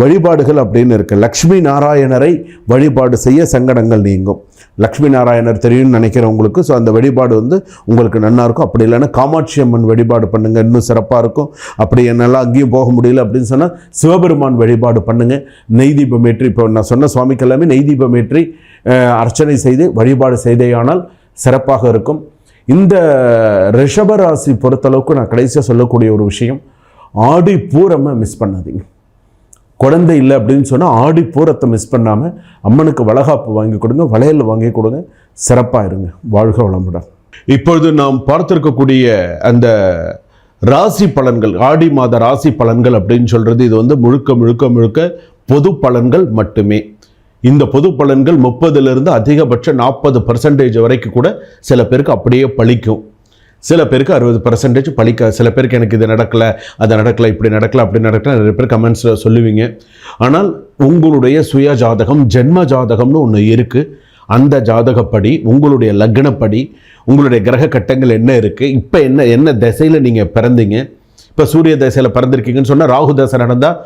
வழிபாடுகள் அப்படின்னு இருக்குது லக்ஷ்மி நாராயணரை வழிபாடு செய்ய சங்கடங்கள் நீங்கும். லக்ஷ்மி நாராயணர் தெரியும்னு நினைக்கிறவங்களுக்கு ஸோ அந்த வழிபாடு வந்து உங்களுக்கு நல்லா இருக்கும். அப்படி இல்லைன்னா காமாட்சி அம்மன் வழிபாடு பண்ணுங்கள் இன்னும் சிறப்பாக இருக்கும். அப்படி என்னால் அங்கேயும் போக முடியல அப்படின்னு சொன்னால் சிவபெருமான் வழிபாடு பண்ணுங்கள் நெய்தீபம் ஏற்றி இப்போ நான் சொன்ன சுவாமிக்கு எல்லாமே நெய் தீபம் ஏற்றி அர்ச்சனை செய்து வழிபாடு செய்தேயானால் சிறப்பாக இருக்கும். இந்த ரிஷபராசி பொறுத்தளவுக்கு நான் கடைசியாக சொல்லக்கூடிய ஒரு விஷயம் ஆடி பூரமை மிஸ் பண்ணாதீங்க. குழந்தை இல்லை அப்படின்னு சொன்னால் ஆடி பூரத்தை மிஸ் பண்ணாமல் அம்மனுக்கு வளகாப்பு வாங்கி கொடுங்க வளையல் வாங்கி கொடுங்க. சிறப்பாக இருங்க. வாழ்க வளமுடன். இப்பொழுது நாம் பார்த்துருக்கக்கூடிய அந்த ராசி பலன்கள் ஆடி மாத ராசி பலன்கள் அப்படின்னு சொல்கிறது இது வந்து முழுக்க முழுக்க முழுக்க பொது பலன்கள் மட்டுமே. இந்த பொது பலன்கள் முப்பதுலேருந்து அதிகபட்சம் நாற்பது பர்சன்டேஜ் வரைக்கும் கூட சில பேருக்கு அப்படியே பலிக்கும் சில பேருக்கு அறுபது பர்சன்டேஜ் பழிக்க சில பேருக்கு எனக்கு இது நடக்கலை அது நடக்கலை இப்படி நடக்கலை அப்படி நடக்கலை நிறைய பேர் கமெண்ட்ஸில் சொல்லுவீங்க. ஆனால் உங்களுடைய சுய ஜாதகம் ஜென்ம ஜாதகம்னு ஒன்று இருக்குது அந்த ஜாதகப்படி உங்களுடைய லக்னப்படி உங்களுடைய கிரக கட்டங்கள் என்ன இருக்குது இப்போ என்ன என்ன திசையில் நீங்கள் பிறந்தீங்க? இப்போ சூரிய தசையில் பிறந்திருக்கீங்கன்னு சொன்னால் ராகு தசை நடந்தால்